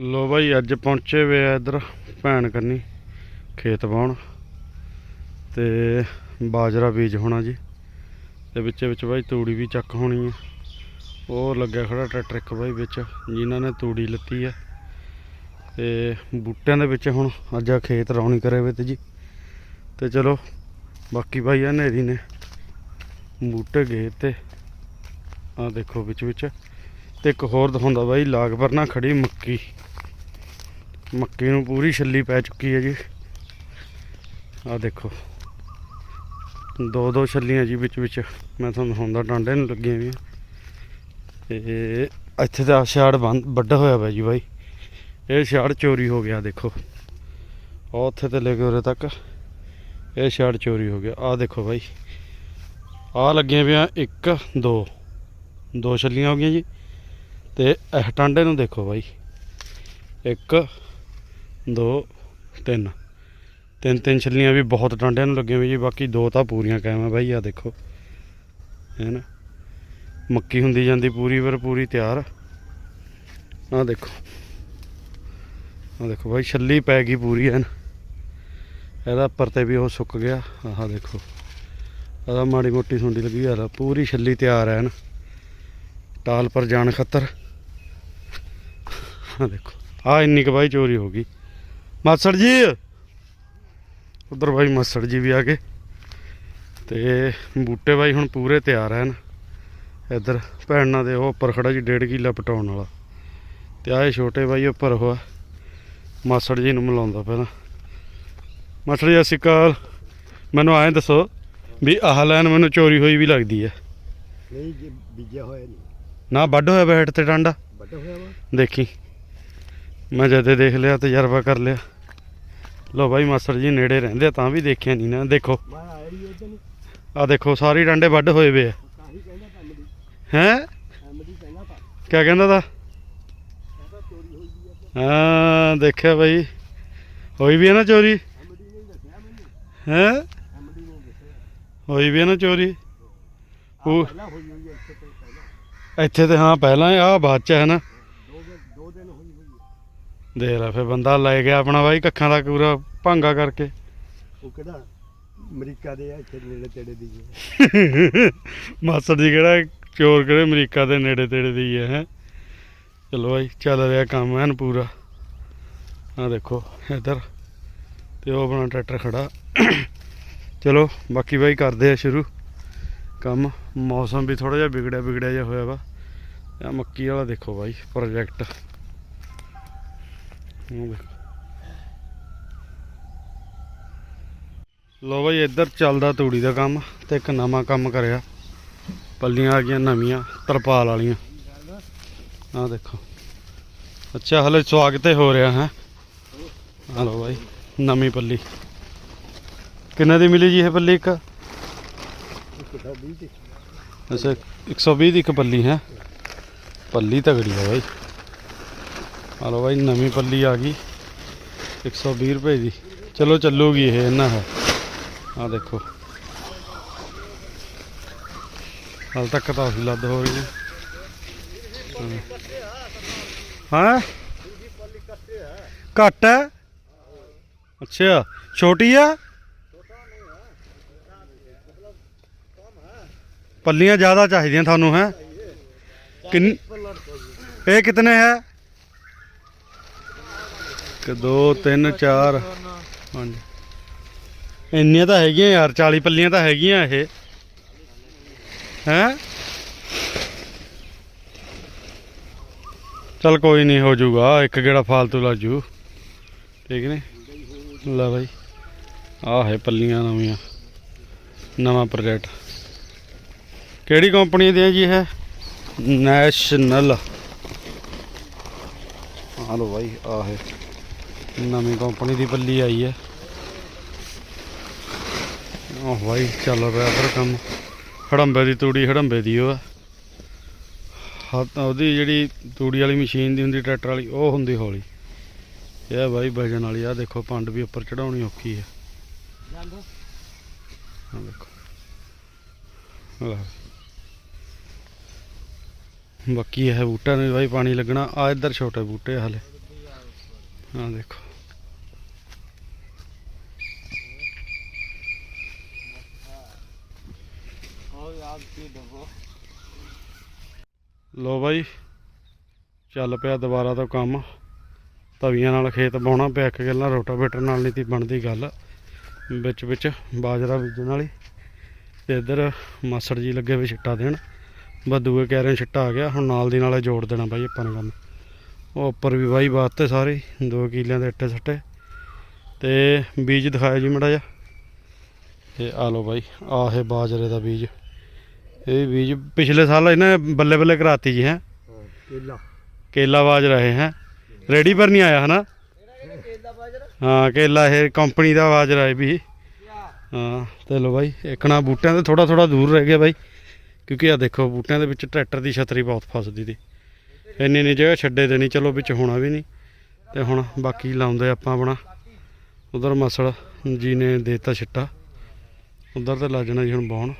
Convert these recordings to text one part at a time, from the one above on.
ਲੋ ਬਾਈ, ਅੱਜ ਪਹੁੰਚੇ ਵੇ ਆ ਇੱਧਰ ਭੈਣ ਕੰਨੀ, ਖੇਤ ਬਾਉਣ ਤੇ ਬਾਜਰਾ ਬੀਜ ਹੋਣਾ ਜੀ। ਤੇ ਵਿੱਚੇ ਵਿੱਚ ਬਾਈ ਤੂੜੀ ਵੀ ਚੱਕ ਹੋਣੀ ਹੈ ਉਹ ਲੱਗਿਆ ਖੜਾ ਟਰੈਕਟਰ ਇੱਕ ਬਾਈ ਵਿੱਚ, ਜਿਨ੍ਹਾਂ ਨੇ ਤੂੜੀ ਲੱਤੀ ਹੈ ਤੇ ਬੂਟਿਆਂ ਦੇ ਵਿੱਚ ਹੁਣ ਅੱਜ ਆ ਖੇਤ ਰੌਣੀ ਕਰੇ ਵੇ ਤੇ ਜੀ। ਤੇ ਚਲੋ, ਬਾਕੀ ਬਾਈ ਆ ਨੇਰੀ ਨੇ ਬੂਟੇ ਗਏ ਤੇ ਆ ਦੇਖੋ ਵਿੱਚ ਵਿੱਚ। ਤੇ ਇੱਕ ਹੋਰ ਦਿਖਾਉਂਦਾ ਬਾਈ, ਲਾਗ ਪਰ ਨਾ ਖੜੀ ਮੱਕੀ। ਮੱਕੀ ਨੂੰ ਪੂਰੀ ਛੱਲੀ ਪੈ ਚੁੱਕੀ ਹੈ ਜੀ। ਆ ਦੇਖੋ। ਦੋ ਦੋ ਛੱਲੀਆਂ ਜੀ ਵਿੱਚ ਵਿੱਚ। ਮੈਂ ਤੁਹਾਨੂੰ ਹੁੰਦਾ ਡਾਂਡੇ ਨੂੰ ਲੱਗੀਆਂ ਵੀ ਤੇ ਇੱਥੇ ਤਾਂ ਛਾੜ ਬੰਦ ਵੱਡਾ ਹੋਇਆ ਪਿਆ ਜੀ ਬਾਈ। ਇਹ ਛਾੜ ਚੋਰੀ ਹੋ ਗਿਆ, ਦੇਖੋ। ਉਹ ਉੱਥੇ ਤੇ ਲੈ ਕੇ ਉਰੇ ਤੱਕ ਇਹ ਛਾੜ ਚੋਰੀ ਹੋ ਗਿਆ। ਆ ਦੇਖੋ ਬਾਈ। ਆ ਲੱਗੀਆਂ ਪਿਆ 1 2 ਦੋ ਛੱਲੀਆਂ ਹੋ ਗਈਆਂ ਜੀ। ਤੇ ਇਹ ਟਾਂਡੇ ਨੂੰ ਦੇਖੋ ਬਾਈ। 1 2 3 ਤਿੰਨ ਤਿੰਨ ਛੱਲੀਆਂ ਵੀ ਬਹੁਤ ਟਾਂਡਿਆਂ ਨੂੰ ਲੱਗੀਆਂ ਵੀ ਜੀ, ਬਾਕੀ ਦੋ ਤਾਂ ਪੂਰੀਆਂ ਕਾਇਮ ਆ ਬਾਈ ਆ ਦੇਖੋ। ਹੈ ਨਾ? ਮੱਕੀ ਹੁੰਦੀ ਜਾਂਦੀ ਪੂਰੀ ਪਰ ਪੂਰੀ ਤਿਆਰ। ਆ ਦੇਖੋ। ਆ ਦੇਖੋ ਬਾਈ, ਛੱਲੀ ਪੈ ਗਈ ਪੂਰੀ ਐਨ ਇਹਦਾ ਉੱਪਰ ਤੇ ਵੀ ਉਹ ਸੁੱਕ ਗਿਆ। ਆਹ ਦੇਖੋ। ਇਹਦਾ ਮਾੜੀ ਮੋਟੀ ਸੁੰਡੀ ਲੱਗੀ ਆ ਪੂਰੀ ਛੱਲੀ ਤਿਆਰ ਐਨ ਟਾਲ ਪਰ ਜਾਣ ਖਤਰ। ਆ ਦੇਖੋ। ਆ ਇੰਨੀ ਕੁ ਬਾਈ ਚੋਰੀ ਹੋ ਗਈ। ਮਾਸੜ ਜੀ। ਉਧਰ ਬਾਈ ਮਾਸੜ ਜੀ ਵੀ ਆ ਗਏ। ਤੇ ਬੂਟੇ ਬਾਈ ਹੁਣ ਪੂਰੇ ਤਿਆਰ ਹਨ ਇੱਧਰ ਭੈਣਾਂ ਦੇ ਉਹ ਉੱਪਰ ਖੜਾ ਜੀ ਡੇਢ ਕਿੱਲਾ ਪਟਾਉਣ ਵਾਲਾ। ਤੇ ਆਏ ਛੋਟੇ ਬਾਈ ਉੱਪਰ ਹੋਆ। ਮਾਸੜ ਜੀ ਨੂੰ ਮਿਲਾਉਂਦਾ ਪਹਿਲਾਂ। ਮਾਸੜ ਜੀ ਅਸੀਂ ਕਾਲ ਮੈਨੂੰ ਐਂ ਦੱਸੋ ਵੀ ਆਹ ਲੈਨ ਮੈਨੂੰ ਚੋਰੀ ਹੋਈ ਵੀ ਲੱਗਦੀ ਹੈ ਨਹੀਂ ਜੇ ਬੀਜਿਆ ਹੋਇਆ ਨਹੀਂ। ਨਾ ਵੱਢ ਹੋਇਆ ਬੈਠ ਤੇ ਡਾਂਡਾ। ਵੱਡਾ ਹੋਇਆ ਵਾ। ਦੇਖੀ। ਮੈਂ ਜਦੇ ਦੇਖ ਲਿਆ, ਤਜਰਬਾ ਕਰ ਲਿਆ। ਲੋ ਬਾਈ, ਮਾਸਟਰ ਜੀ ਨੇੜੇ ਰਹਿੰਦੇ ਤਾਂ ਵੀ ਦੇਖਿਆ ਨਹੀਂ ਨਾ। ਦੇਖੋ। ਮੈਂ ਆ ਦੇਖੋ, ਸਾਰੇ ਡਾਂਡੇ ਵੱਢ ਹੋਏ ਵੇ ਆ। ਹੈ? ਕੰਮ ਕਹਿੰਦਾ ਕਿਆ ਕਹਿੰਦਾ ਤਾ? ਹਾਂ, ਦੇਖਿਆ ਬਾਈ। ਹੋਈ ਵੀ ਹੈ ਨਾ ਚੋਰੀ? ਕੰਮ ਹੈ? ਹੋਈ ਵੀ ਹੈ ਨਾ ਚੋਰੀ? ਉਹ- ਇੱਥੇ ਇੱਥੇ ਤੇ ਹਾਂ, ਪਹਿਲਾਂ ਆ, ਬਾਅਦ ਚ ਹੈ ਨਾ। ਦੇਖ ਲੈ ਫੇ ਬੰਦਾ ਲੈ ਗਿਆ ਆਪਣਾ ਬਾਈ ਕੱਖਾਂ ਦਾ ਪੂਰਾ ਭਾਂਗਾ ਕਰਕੇ। ਉਹ ਕਿਹੜਾ? ਅਮਰੀਕਾ ਦੇ ਆ ਇੱਥੇ ਨੇੜੇ ਤੇੜੇ ਦੀ ਹੈ। ਮਾਸਟਰ ਜੀ ਕਿਹੜਾ ਚੋਰ ਕਿਹੜੇ ਅਮਰੀਕਾ ਦੇ ਨੇੜੇ ਤੇੜੇ ਦੀ ਹੈ ਹੈਂ। ਚਲੋ ਬਾਈ ਚੱਲ ਰਿਹਾ ਕੰਮ ਐਨ ਪੂਰਾ। ਆ ਦੇਖੋ ਇੱਧਰ ਤੇ ਉਹ ਆਪਣਾ ਟਰੈਕਟਰ ਖੜਾ। ਚਲੋ ਬਾਕੀ ਬਾਈ ਕਰਦੇ ਆ ਸ਼ੁਰੂ। ਕੰਮ ਮੌਸਮ ਵੀ ਥੋੜਾ ਜਿਹਾ ਵਿਗੜਿਆ ਵਿਗੜਿਆ ਜਿਹਾ ਹੋਇਆ ਵਾ। ਆ ਮੱਕੀ ਵਾਲਾ ਦੇਖੋ ਬਾਈ ਪ੍ਰੋਜੈਕਟ ਲੋ ਬਾਈ, ਇੱਧਰ ਚੱਲਦਾ ਤੂੜੀ ਦਾ ਕੰਮ ਤੇ ਇੱਕ ਨਵਾਂ ਕੰਮ ਕਰਿਆ। ਪੱਲੀਆਂ ਆ ਗਈਆਂ ਨਵੀਆਂ, ਤਰਪਾਲ ਵਾਲੀਆਂ। ਆਹ ਦੇਖੋ। ਅੱਛਾ, ਹਲੇ ਸਵਾਗਤ ਹੀ ਹੋ ਰਿਹਾ, ਹੈ? ਆ ਲੋ ਬਾਈ, ਨਵੀਂ ਪੱਲੀ। ਕਿੰਨੇ ਦੀ ਮਿਲੀ ਜੀ ਇਹ ਪੱਲੀ ਇੱਕ? ਇੱਕ ਤਾਂ 20 ਤੇ ਅੱਛਾ 120 ਦੀ ਇੱਕ ਪੱਲੀ, ਹੈ? ਪੱਲੀ ਤਗੜੀ ਹੈ ਬਾਈ। ਆ ਲੋ ਬਾਈ, ਨਵੀਂ ਪੱਲੀ ਆ ਗਈ। 120 ਰੁਪਏ ਦੀ। ਚਲੋ, ਚੱਲੂਗੀ ਇਹ ਇਹਨਾਂ ਹੈ। ਆ ਦੇਖੋ। ਹਾਲ ਤੱਕ ਤਾਂ ਉਹੀ ਲੱਦ ਹੋ ਰਹੀ ਹੈ। ਹਾਂ? ਘੱਟ ਹੈ? ਅੱਛਾ, ਛੋਟੀ ਆ? ਪੱਲੀਆਂ ਜ਼ਿਆਦਾ ਚਾਹੀਦੀਆਂ ਤੁਹਾਨੂੰ, ਹੈ? ਕਿੰਨ ਇਹ ਕਿਤਨੇ ਹੈ? ਕਿ 2 3 4 5 ਇੰਨੀਆਂ ਤਾਂ ਹੈਗੀਆਂ ਯਾਰ 40 ਪੱਲੀਆਂ ਤਾਂ ਹੈਗੀਆਂ ਇਹ। ਹੈ? ਚਲ ਕੋਈ ਨਹੀਂ, ਹੋ ਜਾਊਗਾ। ਇੱਕ ਗੇੜਾ ਫਾਲਤੂ ਲਾ ਜੂ ਠੀਕ ਨੇ? ਲੈ ਬਾਈ। ਆਹ ਹੈ ਪੱਲੀਆਂ ਨਵੀਆਂ। ਨਵਾਂ ਪ੍ਰੋਜੈਕਟ। ਕਿਹੜੀ ਕੰਪਨੀ ਦੇ ਜੀ ਇਹ? ਨੈਸ਼ਨਲ। ਆ ਲੋ ਬਾਈ, ਆਹ ਹੈ। ਨਵੀਂ ਕੰਪਨੀ ਦੀ ਪੱਲੀ ਆਈ ਹੈ। ਉਹ ਬਾਈ, ਚੱਲ ਰਿਹਾ ਫਿਰ ਕੰਮ। ਹੜੰਬੇ ਦੀ ਤੂੜੀ, ਹੜੰਬੇ ਦੀ ਉਹ। ਆ ਹੱਥ, ਉਹਦੀ ਜਿਹੜੀ ਤੂੜੀ ਵਾਲੀ ਮਸ਼ੀਨ ਦੀ ਹੁੰਦੀ, ਟਰੈਕਟਰ ਵਾਲੀ, ਉਹ ਹੁੰਦੀ ਹੌਲੀ। ਇਹ ਬਾਈ, ਵਜਨ ਵਾਲੀ। ਆ ਦੇਖੋ, ਪੰਡ ਵੀ ਉੱਪਰ ਚੜਾਉਣੀ ਔਖੀ ਹੈ। ਜਾਂਦਾ ਦੇਖੋ। ਬਾਕੀ ਇਹ ਬੂਟਿਆਂ ਨੂੰ ਬਾਈ ਪਾਣੀ ਲੱਗਣਾ। ਆ ਇੱਧਰ ਛੋਟੇ ਬੂਟੇ ਆ ਹਲੇ। ਆ ਦੇਖੋ। ਲੋ ਬਾਈ ਚੱਲ ਪਿਆ ਦੁਬਾਰਾ ਤੋਂ ਕੰਮ। ਤਵੀਆਂ ਨਾਲ ਖੇਤ ਬਾਉਣਾ ਪਿਆ ਇੱਕ ਗੱਲਾਂ ਰੋਟਾਵੇਟਰ ਨਾਲ ਨਹੀਂ ਤੀ ਬਣਦੀ ਗੱਲ। ਵਿੱਚ ਵਿੱਚ ਬਾਜਰਾ ਬੀਜਣ ਵਾਲੀ। ਤੇ ਇੱਧਰ ਮਾਸੜ ਜੀ ਲੱਗੇ ਵੀ ਛਿੱਟਾ ਦੇਣ। ਬਦੂਏ ਕਹਿ ਰਹੇ ਛਿੱਟਾ ਆ ਗਿਆ ਹੁਣ ਨਾਲ ਦੀ ਨਾਲੇ ਜੋੜ ਦੇਣਾ ਬਾਈ ਆਪਾਂ ਨੇ ਕੰਮ। ਉਹ ਉੱਪਰ ਵੀ ਬਾਈ ਬਾਤੇ ਸਾਰੇ ਹੀ, ਦੋ ਕਿੱਲਿਆਂ ਦੇ ਇੱਟੇ ਸੱਟੇ। ਤੇ ਬੀਜ ਦਿਖਾਇਆ ਜੀ ਮੜਾ ਜਾ ਤੇ ਆ ਲੋ ਬਾਈ ਆਹੇ ਬਾਜਰੇ ਦਾ ਬੀਜ। ਇਹ ਬੀਜ ਪਿਛਲੇ ਸਾਲ ਇਹਨੇ ਬੱਲੇ ਬੱਲੇ ਕਰਾਤੀ ਜੀ ਹੈ। ਕੇਲਾ। ਕੇਲਾ ਬਾਜਰਾ ਇਹ ਹੈ। ਰੈਡੀ ਪਰ ਨਹੀਂ ਆਇਆ ਹਨਾ? ਹਾਂ ਕੇਲਾ ਇਹ ਕੰਪਨੀ ਦਾ ਬਾਜਰਾ ਹੈ ਵੀ। ਹਾਂ ਤੇ ਲੋ ਬਾਈ ਇੱਕਣਾ ਬੂਟਿਆਂ ਦੇ ਥੋੜਾ ਥੋੜਾ ਦੂਰ ਰਹਿ ਗਿਆ ਬਾਈ। ਕਿਉਂਕਿ ਆ ਦੇਖੋ ਬੂਟਿਆਂ ਦੇ ਵਿੱਚ ਟਰੈਕਟਰ ਦੀ ਛਤਰੀ ਬਹੁਤ ਫਸਦੀ ਤੀ। ਇੰਨੀ ਇੰਨੀ ਜਗ੍ਹਾ ਛੱਡੇ ਦੇਣੀ ਚਲੋ ਵਿੱਚ ਹੋਣਾ ਵੀ ਨਹੀਂ। ਤੇ ਹੁਣ ਬਾਕੀ ਲਾਉਂਦੇ ਆਪਾਂ ਆਪਣਾ। ਉਧਰ ਮਸਲ ਜੀ ਨੇ ਦੇਤਾ ਛਿੱਟਾ। ਉਧਰ ਤੇ ਲੱਜਣਾ ਜੀ ਹੁਣ ਬਾਉਣ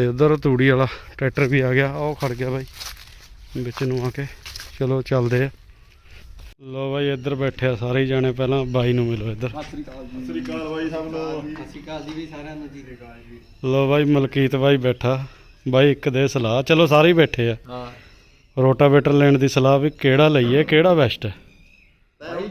ਤੇ ਉਧਰ ਤੂੜੀ ਵਾਲਾ ਟਰੈਕਟਰ ਵੀ ਆ ਗਿਆ ਉਹ ਖੜ ਗਿਆ ਬਾਈ। ਵਿੱਚ ਨੂੰ ਆ ਕੇ। ਚਲੋ ਚੱਲਦੇ ਆ। ਲੋ ਬਾਈ ਇੱਧਰ ਬੈਠੇ ਆ ਸਾਰੇ ਜਾਣੇ ਪਹਿਲਾਂ ਬਾਈ ਨੂੰ ਮਿਲੋ ਇੱਧਰ। ਸ੍ਰੀ ਅਕਾਲ ਬਾਈ ਸਭ ਨੂੰ ਅਸੀਂ ਕਾਲ ਜੀ ਵੀ ਸਾਰਿਆਂ ਨੂੰ ਜੀ ਲੋ ਬਾਈ ਮਲਕੀਤ ਬਾਈ ਬੈਠਾ। ਬਾਈ ਇੱਕ ਦੇ ਸਲਾਹ। ਚਲੋ ਸਾਰੇ ਹੀ ਬੈਠੇ ਆ। ਹਾਂ। ਰੋਟਾਵੇਟਰ ਲੈਣ ਦੀ ਸਲਾਹ ਵੀ ਕਿਹੜਾ ਲਈਏ ਕਿਹੜਾ ਬੈਸਟ ਹੈ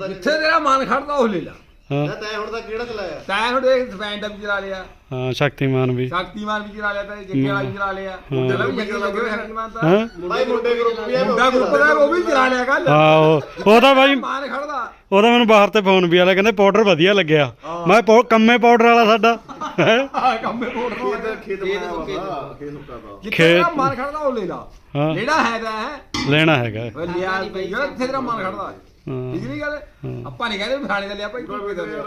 ਜਿੱਥੇ ਤੇਰਾ ਮਨ ਖੜਦਾ ਉਹ ਲੈ ਲਾ। ਹਾਂ। ਤੈਂ ਹੁਣ ਤਾਂ ਕਿਹੜਾ ਚਲਾਇਆ? ਤੈਂ ਹੁਣ ਦੇਖ ਸਪੈਂਡ ਵੀ ਚਲਾ ਲਿਆ। ਹਾਂ ਸ਼ਕਤੀਮਾਨ ਵੀ। ਸ਼ਕਤੀਮਾਨ ਵੀ ਚਲਾ ਲਿਆ ਤੇ ਜੱਗੇ ਵਾਲਾ ਵੀ ਚਲਾ ਲਿਆ। ਚਲਾ ਵੀ ਜੱਗੇ ਲੱਗੇ ਹੋਏ ਸ਼ਕਤੀਮਾਨ ਤਾਂ? ਹਾਂ। ਬਾਈ ਮੁੰਡੇ ਗਰੁੱਪ ਵੀ ਆ ਮੁੰਡਾ ਗਰੁੱਪ ਦਾ ਉਹ ਵੀ ਚਲਾ ਲਿਆ ਕੱਲ ਹਾਂ ਉਹ ਉਹ ਤਾਂ ਬਾਈ ਮਨ ਖੜਦਾ। ਉਹਦਾ ਮੈਨੂੰ ਬਾਹਰ ਤੇ ਫੋਨ ਵੀ ਆਲਾ ਕਹਿੰਦੇ ਪਾਊਡਰ ਵਧੀਆ ਲੱਗਿਆ। ਮੈਂ ਕੰਮੇ ਪਾਊਡਰ ਵਾਲਾ ਸਾਡਾ। ਹੈਂ? ਆ ਕੰਮੇ ਕੋੜ ਖੇਤ ਖੇਤ ਖੇਤ ਮਨ ਖੜਦਾ ਉਹ ਲੈ ਲਾ। ਹਾਂ। ਜਿਹੜਾ ਹੈ। ਲੈਣਾ ਹੈਗਾ। ਉਹ ਲਿਆ ਜਿਹੜਾ ਤੇਰਾ ਮਨ ਖੜਦਾ। ਹਾਂ ਠੀਕ ਨਹੀਂ ਗੱਲ? ਆਪਾਂ ਨਹੀਂ ਕਹਿੰਦੇ ਫਲਾਣੇ ਦਾ ਲਿਆ ਭਾਈ ਕੋਈ ਦਾ ਲਿਆ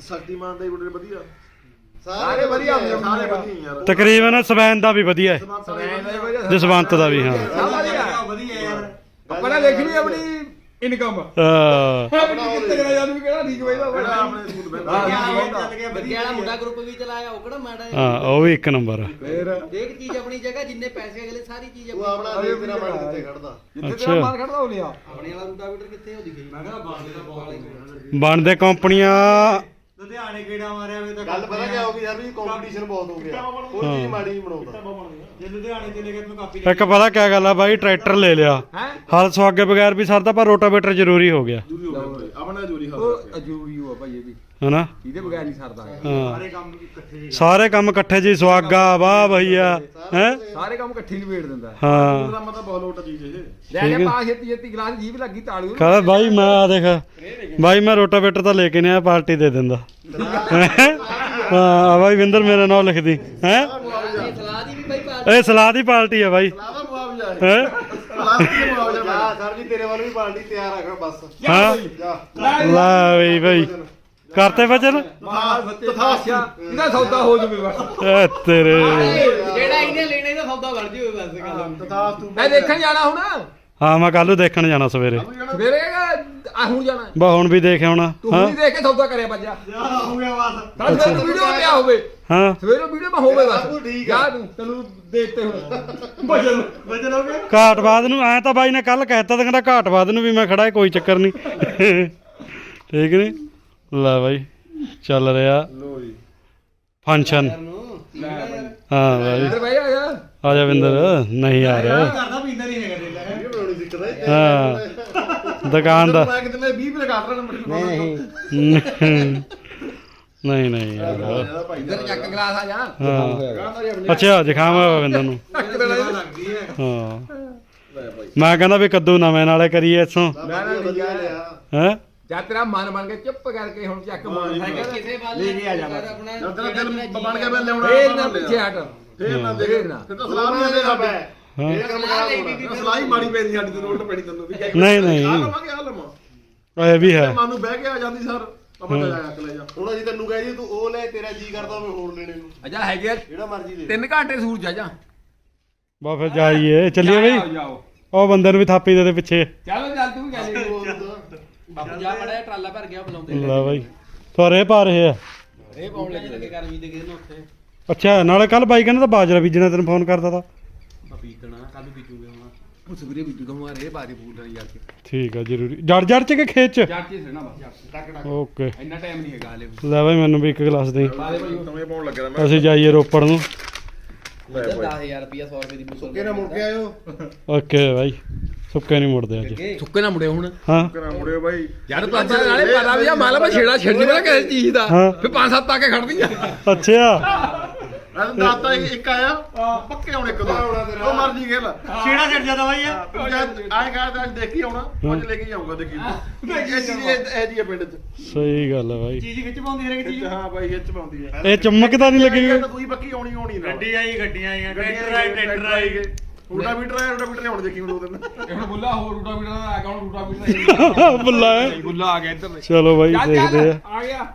ਸ਼ਕਤੀਮਾਨ ਦਾ ਹੀ ਗੁੱਡੇ ਵਧੀਆ। ਸਾਰੇ ਵਧੀਆ ਹੁੰਦੇ ਆ, ਸਾਰੇ ਵਧੀਆ ਯਾਰ। ਤਕਰੀਬਨ ਸਵੈਨ ਦਾ ਵੀ ਵਧੀਆ ਹੈ। ਜਸਵੰਤ ਦਾ ਵੀ ਹਾਂ। ਵਧੀਆ। ਵਧੀਆ। ਯਾਰ ਆਪਾਂ ਨੇ ਦੇਖਣੀ ਆਪਣੀ ਇਨਕਮ ਹਾਂ। ਕਿੱਥੇ ਕਰਾ ਜਾਂਦੇ ਵੀ ਕਿਹੜਾ ਠੀਕ ਵੇਦਾ ਜਿਹੜਾ ਆਪਣੇ ਸੂਟ ਬੈਠਾ ਹਾਂ ਵਧੀਆ ਵਾਲਾ ਮੁੰਡਾ ਗਰੁੱਪ ਵੀ ਚਲਾਇਆ ਉਹ ਕਿਹੜਾ ਮਾੜਾ ਹੈ ਹਾਂ ਉਹ ਵੀ ਇੱਕ ਨੰਬਰ ਫੇਰ। ਦੇਖ ਚੀਜ਼ ਆਪਣੀ ਜਗ੍ਹਾ ਜਿੰਨੇ ਪੈਸੇ ਅਗਲੇ ਸਾਰੀ ਚੀਜ਼ ਆਪਣੀ। ਆਪਣਾ ਦੇਖ ਤੇਰਾ ਮਨ ਕਿੱਥੇ ਖੜਦਾ। ਜਿੱਥੇ। ਤੇਰਾ ਮਨ ਖੜਦਾ ਉਹ ਲਿਆ। ਆਪਣੇ ਵਾਲਾ ਰੂਟਾਵੀਟਰ ਕਿੱਥੇ ਉਹ ਦਿਖੇ। ਮੈਂ ਕਹਿੰਦਾ ਬਾਗੇ ਦਾ ਬਹੁਤ ਬਣਦੇ ਕੰਪਨੀਆਂ ਲੁਧਿਆਣੇ ਕਿਹੜਾ ਮਾਰਿਆ ਵੇ ਤਾਂ ਗੱਲ ਪਤਾ ਕੀ ਹੋ ਗਈ ਯਾਰ ਵੀ ਕੰਪੀਟੀਸ਼ਨ ਬਹੁਤ ਹੋ ਗਿਆ। ਕੋਈ ਚੀਜ਼ ਮਾੜੀ ਨਹੀਂ ਬਣਾਉਂਦਾ। ਜੇ। ਲੁਧਿਆਣੇ ਚਲੇ ਗਏ ਤੂੰ ਕਾਪੀ ਇੱਕ ਪਤਾ ਕਿਆ ਗੱਲ ਆ ਬਾਈ ਟਰੈਕਟਰ ਲੈ ਲਿਆ। ਹਲ ਸੁਹਾਗੇ ਬਗੈਰ ਵੀ ਸਰਦਾ ਪਰ ਰੋਟਾਵੇਟਰ ਜ਼ਰੂਰੀ ਹੋ ਗਿਆ। ਜੂਰੀ ਹੋ ਗਿਆ। ਆਪਣਾ ਜੂਰੀ ਉਹ ਜ਼ਰੂਰੀ ਹੋ ਭਾਈ ਇਹ ਵੀ ਹਨਾ? ਇਹਦੇ ਬਗੈਰ ਨਹੀਂ ਸਰਦਾ ਹਾਂ। ਕੰਮ ਇਕੱਠੇ ਸਾਰੇ ਕੰਮ ਇਕੱਠੇ ਜੀ ਸੁਹਾਗਾ ਵਾਹ ਭਈਆ। ਹੈ? ਸਾਰੇ ਕੰਮ ਇਕੱਠੇ ਨਿਬੇੜ ਦਿੰਦਾ। ਹਾਂ। ਉਹਦਾ ਮਤਲਬ ਬਹੁਤ ਲੋਟ ਚੀਜ਼ ਇਹ। ਲੈ ਲੈ ਪਾ ਛੇਤੀ ਛੇਤੀ ਗਲਾਸ ਜੀਭ ਲੱਗੀ ਤਾਲੂ। ਕਹਿੰਦਾ ਬਾਈ ਮੈਂ ਆ ਦੇਖ। ਬਾਈ ਮੈਂ ਰੋਟਾਵੇਟਰ ਤਾਂ ਲੈ ਕੇ ਨਹੀਂ ਆਇਆ ਪਾਰਟੀ ਦੇ ਦਿੰਦਾ। ਹੈਂ? ਹਾਂ ਬਾਈ ਵਿੰਦਰ ਮੇਰੇ ਨਾਲ ਲਿਖਦੀ ਹੈ? ਦੀ ਇਹ ਸਲਾਹ ਦੀ ਪਾਰਟੀ ਆ ਬਾਈ। ਹੈ? ਸਰ ਜੀ ਤੇਰੇ ਵੱਲ ਵੀ ਪਾਰਟੀ ਤਿਆਰ ਰੱਖ ਬਸ ਹਾਂ। ਜਾ ਲੈ ਬਈ ਬਾਈ। ਕਰਤੇ ਇਹਦਾ ਸੌਦਾ ਹੋ ਜਵੇ ਬਸ ਐ ਤੇਰੇ। ਜਿਹੜਾ ਇਹਨੇ ਲੈਣਾ ਇਹਦਾ ਸੌਦਾ ਬਣ ਜੂਵੇ ਬਸ ਗੱਲ ਮੈਂ ਦੇਖਣ ਜਾਣਾ ਹੁਣ। ਹਾਂ ਮੈਂ ਕੱਲ ਨੂੰ ਦੇਖਣ ਜਾਣਾ ਸਵੇਰੇ। ਸਵੇਰੇ ਆ ਹੁਣ ਜਾਣਾ ਬਾ ਹੁਣ ਵੀ ਦੇਖ ਆਉਣਾ ਤੂੰ ਹਾਂ। ਹੁਣੀ ਦੇਖ ਕੇ ਸੌਦਾ ਕਰਿਆ ਬੱਜਾ ਹੋ ਗਿਆ ਬਸ। ਕੱਲ ਸਵੇਰੇ ਵੀਡੀਓ ਪਿਆ ਹੋਵੇ। ਹਾਂ। ਸਵੇਰੇ ਵੀਡੀਓ ਮੈਂ ਹੋਵੇ ਬਸ। ਸਭ ਠੀਕ ਜਾ ਤੂੰ ਤੈਨੂੰ ਦੇਖਤੇ ਹੁਣ। ਵਜਨ ਵਜਨ ਹੋ ਗਿਆ? ਘਾਟਬਾਦ ਨੂੰ ਐ ਤਾਂ ਬਾਈ ਨੇ ਕੱਲ ਕਹਿਤਾ ਤਾਂ ਕਹਿੰਦਾ ਘਾਟਬਾਦ ਨੂੰ ਵੀ ਮੈਂ ਖੜਾ ਕੋਈ ਚੱਕਰ ਨਹੀਂ। ਠੀਕ ਨਹੀਂ ਲੈ ਬਾਈ ਚੱਲ ਰਿਹਾ। ਲੋ ਜੀ। ਫੰਕਸ਼ਨ। ਨੂੰ ਹਾਂ ਬਾਈ। ਇੱਧਰ ਬਈ ਆ ਜਾ। ਆ ਜਾ ਵਿੰਦਰ। ਨਹੀਂ ਯਾਰ ਕਰਦਾ ਪੀਂਦਾ ਨਹੀਂ ਹੈਗਾ ਦੇਖ ਵੀਡੀਓ ਬਣਾਉਣੀ ਸਿੱਖਦਾ ਹੈ ਹਾਂ। ਦੁਕਾਨ ਦਾ। ਮੈਂ ਕਿਤੇ ਮੈਂ 20 ਰੁਪਏ ਕੱਟ ਲੈਣਾ ਨਹੀਂ ਨਹੀਂ। ਨਹੀਂ ਨਹੀਂ ਯਾਰ ਭਾਈ ਇੱਧਰ ਚੱਕ ਗਲਾਸ ਆ ਜਾ। ਹਾਂ। ਅੱਛਾ ਜ਼ੁਕਾਮ ਹੋਇਆ ਵਿੰਦਰ ਨੂੰ ਚੱਕ ਦੇਣਾ ਲੱਗਦੀ ਹੈ। ਹਾਂ। ਮੈਂ ਕਹਿੰਦਾ ਵੀ ਕੱਦੂ ਨਵੇਂ ਨਾਲੇ ਕਰੀਏ ਇੱਥੋਂ। ਮੈਂ ਨਾ ਵਧੀਆ ਲਿਆ। ਹੈ? ਜਾਂ ਤੇਰਾ ਮਨ ਬਣ ਕੇ ਚੁੱਪ ਕਰਕੇ ਹੁਣ ਚੱਕ ਮੋਟਰਸਾਈਕਲ। ਕਿਸੇ ਵੱਲ ਲੈ ਕੇ ਆ ਜਾ ਬਸ। ਆਪਣਾ ਜਦ ਤੇਰਾ ਦਿਲ ਬਣ ਗਿਆ ਮੈਂ ਲਿਆਉਣਾ ਫੇਰ ਨਾ ਪਿੱਛੇ ਹਟ। ਫੇਰ ਨਾ ਫੇਰ ਦੇਖ। ਨਾ। ਫਿਰ ਤਾਂ ਸਲਾਹ ਨਹੀਂ ਹਾਂ। ਇਹ ਕੰਮ ਕਰਾ ਹੋਣਾ। ਸਲਾਹ ਹੀ ਮਾੜੀ ਪੈਂਦੀ ਸਾਡੀ ਤੇ ਨੋਟ ਪੈਣੀ ਤੈਨੂੰ ਵੀ। ਨਹੀਂ ਨਹੀਂ। ਆ ਲਵਾਂਗੇ ਆ ਲਵਾਂ। ਇਹ ਵੀ ਹੈ। ਮਨ ਬਹਿ ਕੇ ਆ ਜਾਂਦੀ ਸਰ ਆਪਾਂ ਜਾ ਕੇ ਲੈ ਜਾ। ਹੁਣ ਅਸੀਂ ਤੈਨੂੰ ਕਹਿ ਜੀ ਤੂੰ ਉਹ ਲੈ ਤੇਰਾ ਜੀ ਕਰਦਾ ਮੈਂ ਹੋਰ ਲੈਣੇ ਨੂੰ। ਅਜਾ ਹੈਗੇ ਆ। ਜਿਹੜਾ ਮਰਜ਼ੀ ਲੈ ਤਿੰਨ ਘੰਟੇ ਸੂਰਜ ਆ ਜਾ। ਬਾ ਫਿਰ ਜਾਈਏ। ਚੱਲੀਏ ਬਈ। ਉਹ ਬੰਦੇ ਨੂੰ ਵੀ ਥਾਪੀ ਦੇ ਦੇ ਪਿੱਛੇ। ਚਲੋ ਚੱਲ ਤੂੰ ਵੀ ਕਹਿ ਲੈ ਬਾਪੂ ਜਾ ਪੜਿਆ ਟਰਾਲਾ ਭਰ ਗਿਆ ਬੁਲਾਉਂਦੇ ਲੈ ਬਾਈ। ਤੁਹਾਰੇ ਪਾ ਰਹੇ ਆ। ਇਹ ਪਾਉਣ ਲੱਗੇ ਲੱਗੇ ਗਰਮੀ ਦੇ ਕਿਸੇ ਨੂੰ ਉੱਥੇ? ਅੱਛਾ ਨਾਲੇ ਕੱਲ ਬਾਈ ਕਹਿੰਦਾ ਤਾਂ ਬਾਜਰਾ ਬੀਜਣਾ ਤੈਨੂੰ ਫੋਨ ਕਰਦਾ ਤਾ। ਕੱਲ ਬੀਜੂਗੇ ਹੁਣ। ਬਾਰੀ ਫੂਲ ਜਾ ਕੇ। ਠੀਕ ਆ ਜ਼ਰੂਰੀ। ਜੜ ਜੜ ਚ ਕਿ ਖੇਤ ਚ? ਜੱਟ ਬਸ ਓਕੇ। ਇੰਨਾ ਟਾਈਮ ਨਹੀਂ ਹੈਗਾ ਹਲੇ। ਲੈ ਬਾਈ ਮੈਨੂੰ ਵੀ ਇੱਕ ਗਲਾਸ ਦੇ। ਬਾਲੇ ਭਾਈ ਤਵੇਂ ਪਾਉਣ ਲੱਗਿਆ ਮੈਂ। ਅਸੀਂ ਜਾਈਏ ਰੋਪੜ ਨੂੰ। ਲੈ ਭਾਈ 10000 ਰੁਪਿਆ 100 ਰੁਪਏ ਦੀ ਬੋਤਲ ਕਿਹਨੇ ਮੁੜ ਕੇ ਆਇਓ। ਓਕੇ ਬਾਈ ਸੁੱਕੇ ਨਹੀਂ ਮੁੜਦੇ ਅੱਜ। ਸੁੱਕੇ? ਨਾ ਮੁੜੇ ਹੁਣ। ਹਾਂ। ਕਿਹਨਾਂ ਮੁੜਿਓ ਬਾਈ। ਯਾਰ ਤੂੰ ਨਾਲੇ ਪਤਾ ਵੀ ਆ ਮਾਲਾ ਮੈਂ ਛੇੜਾ ਛੱਡ ਜਣਾ ਕਿਸੇ ਚੀਜ਼ ਦਾ। ਹਾਂ। ਫਿਰ ਪੰਜ ਸੱਤ ਆ ਕੇ ਖੜਦੀ ਆ। ਅੱਛਾ। ਮੈਂ ਦਾਤਾ ਇੱਕ ਆਇਆ ਪੱਕੇ ਹੁਣ ਇੱਕ ਦੋ। ਉਹ ਮਰਜ਼ੀ ਖੇਲ। ਛੇੜਾ ਛੱਡ ਜਾਂਦਾ ਬਾਈ ਜਦ ਆਏ ਅੱਜ ਦੇਖੀ ਆਉਣਾ ਅੱਜ ਲੈ ਕੇ ਜਾਊਂਗਾ ਦੇਖੀ। ਇਹ ਚੀਜ਼ ਇਹ ਜੀ ਪਿੰਡ ਚ। ਸਹੀ ਗੱਲ ਹੈ ਬਾਈ। ਚੀਜ਼ ਖਿੱਚ ਪਾਉਂਦੀ ਹਰੇਕ ਚੀਜ਼। ਹਾਂ ਬਾਈ ਇਹ ਚ ਪਾਉਂਦੀ ਹੈ ਇਹ ਚਮਕ ਤਾਂ ਨਹੀਂ ਲੱਗੀ ਇਹ ਤਾਂ ਤੂੰ ਹੀ ਪੱਕੀ ਆਉਣੀ ਆਉਣੀ ਨਾ ਗੱਡੀ ਆਈ ਗੱਡੀਆਂ ਆਈਆਂ ਟਰੈਕਟਰ ਆਏ ਟਰੈਕਟਰ ਆਏ ਗਏ। ਰੂਟਾ ਮੀਟਰ ਆਇਆ ਰੂਟਾ ਮੀਟਰ ਹੁਣ ਦੇਖੀ ਦੋ ਦਿਨ ਇਹ ਹੁਣ ਬੁੱਲਾ ਹੋਰ ਰੂਟਾ ਮੀਟਰ ਦਾ ਆ ਗਿਆ ਹੁਣ ਰੂਟਾ ਮੀਟਰ ਬੁੱਲਾ ਹੈ। ਬੁੱਲਾ ਆ ਗਿਆ ਇੱਧਰ। ਚਲੋ ਬਾਈ ਦੇਖਦੇ ਆ। ਆ ਗਿਆ।